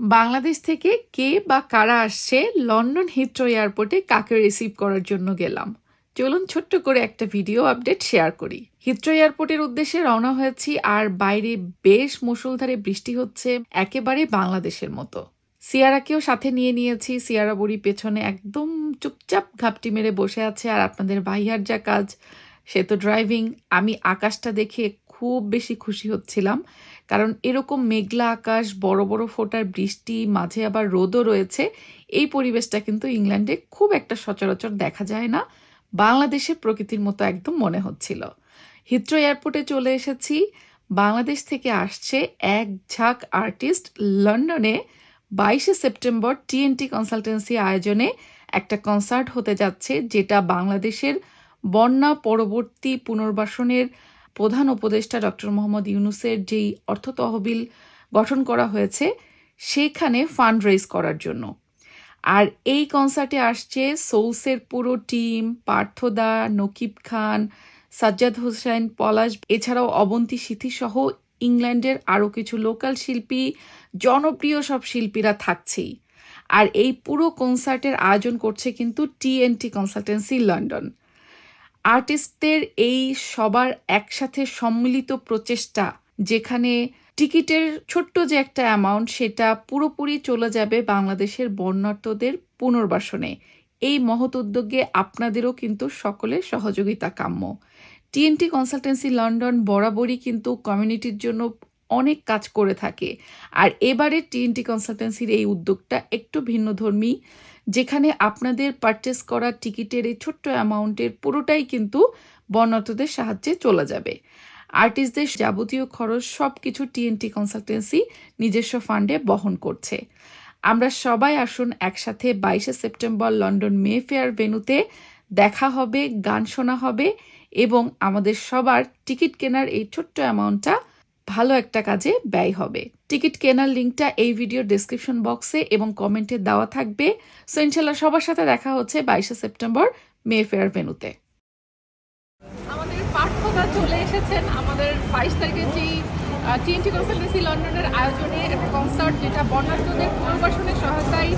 বাংলাদেশ থেকে কে বা কারা আসছে লন্ডন হিথ্রো এয়ারপোর্টে কাকে রিসিভ করার জন্য গেলাম? চলুন ছোট্ট করে একটা ভিডিও আপডেট শেয়ার করি। হিথ্রো এয়ারপোর্টের উদ্দেশ্যে রওনা হয়েছি আর বাইরে বেশ মুষলধারে বৃষ্টি হচ্ছে একেবারে বাংলাদেশের মতো। সিয়ারাকেও সাথে নিয়ে নিয়েছি। সিয়ারা বুড়ি পেছনে একদম চুপচাপ ঘাপটি মেরে বসে আছে আর আপনাদের ভাইয়ার যা কাজ, সে তো ড্রাইভিং আমি আকাশটা দেখে খুব বেশি খুশি হচ্ছিলাম। কারণ এরকম মেঘলা আকাশ, বড় বড় ফোটার বৃষ্টি, মাঝে আবার রোদও রয়েছে, এই পরিবেশটা কিন্তু ইংল্যান্ডে খুব একটা সচরাচর দেখা যায় না। বাংলাদেশের প্রকৃতির মতো একদম মনে হচ্ছিল। হিথ্রো এয়ারপোর্টে চলে এসেছি। বাংলাদেশ থেকে আসছে এক ঝাঁক আর্টিস্ট লন্ডনে। বাইশে সেপ্টেম্বর টিএনটি কনসালটেন্সি আয়োজনে একটা কনসার্ট হতে যাচ্ছে, যেটা বাংলাদেশের বন্যা পরবর্তী পুনর্বাসনের প্রধান উপদেষ্টা ডক্টর মোহাম্মদ ইউনুসের যেই অর্থ তহবিল গঠন করা হয়েছে, সেখানে ফান্ড রেজ করার জন্য। আর এই কনসার্টে আসছে সোলসের পুরো টিম পার্থদা, নকিব খান, সাজ্জাদ হোসেন, পলাশ, এছাড়াও অবন্তী সহ ইংল্যান্ডের আরও কিছু লোকাল শিল্পী, জনপ্রিয় সব শিল্পীরা থাকছেই। আর এই পুরো কনসার্টের আয়োজন করছে কিন্তু টিএনটি কনসালটেন্সি লন্ডন আর্টিস্টদের এই সবার একসাথে সম্মিলিত প্রচেষ্টা, যেখানে টিকিটের ছোট্ট যে একটা অ্যামাউন্ট সেটা পুরোপুরি চলে যাবে বাংলাদেশের বর্ণাঢ্যদের পুনর্বাসনে। এই মহৎ উদ্যোগে আপনাদেরও কিন্তু সকলের সহযোগিতা কাম্য। টিএনটি কনসালটেন্সি লন্ডন বরাবরই কিন্তু কমিউনিটির জন্য অনেক কাজ করে থাকে। আর এবারে টিএনটি কনসালটেন্সির এই উদ্যোগটা একটু ভিন্নধর্মী যেখানে আপনাদের পারচেস করা টিকিটের এই ছোট্ট অ্যামাউন্টের পুরোটাই কিন্তু বর্ণাঢ্যদের সাহায্যে চলে যাবে। আর্টিস্টদের যাবতীয় খরচ সব কিছু টিএনটি কনসালটেন্সি নিজস্ব ফান্ডে বহন করছে। আমরা সবাই আসুন একসাথে বাইশে সেপ্টেম্বর লন্ডন মে ফেয়ার ভেনুতে দেখা হবে, গান শোনা হবে এবং আমাদের সবার টিকিট কেনার এই ছোট্ট অ্যামাউন্টটা ভালো একটা কাজে ব্যয় হবে। টিকিট কেনার লিঙ্কটা এই ভিডিওর ডিসক্রিপশন বক্সে এবং কমেন্টে দেওয়া থাকবে। সো ইনশাল্লাহ সবার সাথে দেখা হচ্ছে বাইশে সেপ্টেম্বর, মে ফেয়ার ভেনুতে আমাদের পাঠকরা চলে এসেছেন। আমাদের বাইশ তারিখে যেই টিএনটি কনসালটেন্সি লন্ডনের আয়োজনে একটা কনসার্ট যেটা বর্ণাঢ্যদের পুনর্বাসনের সহায়তায়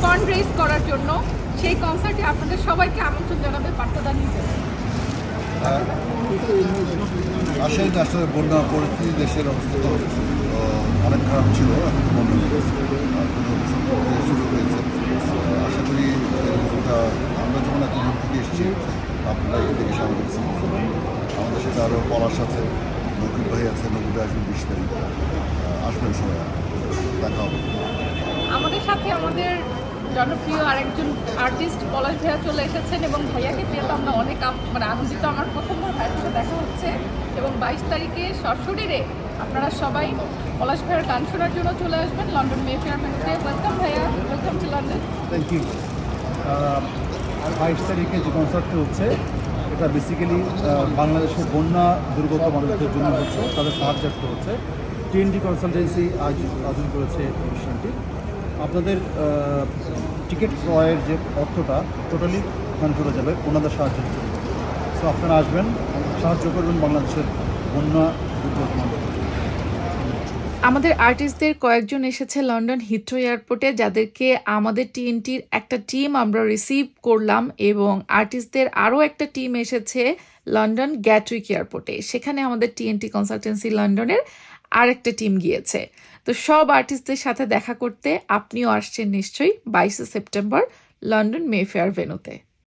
ফান্ড রেজ করার জন্য। সেই কনসার্টে আপনাদের সবাইকে আমন্ত্রণ জানাবে পাঠ্যদান নিতে আসলে আসলে বন্যা পরিস্থিতি, দেশের অবস্থা তো অনেক খারাপ ছিল, এখন প্রক্রিয়া শুরু হয়েছে। আশা করি এরকমটা আমরা যখন এত দূর থেকে এসেছি, আপনারা এই থেকে রিসিভ আমাদের সাথে আরও পলার সাথে নকুল ভাই আছে, নকুল আসবেন বিশ তারিখ। আসবেন সবাই, দেখা হবে। আমাদের সাথে আমাদের জনপ্রিয় আরেকজন আর্টিস্ট পলাশ ভাইয়া চলে এসেছেন এবং ভাইয়াকে পেয়ে তো আমরা অনেক মানে আনন্দিত। আমার প্রথমবার ভাইয়ের সাথে দেখা হচ্ছে এবং বাইশ তারিখে সশরীরে আপনারা সবাই পলাশ ভাইয়ার গান শোনার জন্য চলে আসবেন। লন্ডন মে ফেয়ার মেনুতে ওয়েলকাম ভাইয়া। Welcome to London thank you বাইশ তারিখে যে কনসার্টটি হচ্ছে, এটা বেসিক্যালি বাংলাদেশের বন্যা দুর্গত মানুষদের জন্য হচ্ছে, তাদের সাহায্যার্থ হচ্ছে। টিএনডি কনসালটেন্সি আয়োজন করেছে অনুষ্ঠানটি। আপনাদের টিকিট ক্রয়ের যে অর্থটা টোটালি ওখানে চলে যাবে, ওনাদের সাহায্যের জন্য। সো আপনারা আসবেন, সাহায্য করবেন বাংলাদেশের বন্যা মানুষদের আমাদের আর্টিস্টদের কয়েকজন এসেছে লন্ডন হিথ্রো এয়ারপোর্টে যাদেরকে আমাদের টিএনটির একটা টিম আমরা রিসিভ করলাম এবং আর্টিস্টদের আরও একটা টিম এসেছে লন্ডন গ্যাটউইক এয়ারপোর্টে সেখানে আমাদের টিএনটি কনসালটেন্সি লন্ডনের আরেকটা টিম গিয়েছে। তো সব আর্টিস্টদের সাথে দেখা করতে আপনিও আসছেন নিশ্চয়ই বাইশে সেপ্টেম্বর, লন্ডন মেফেয়ার ভেনুতে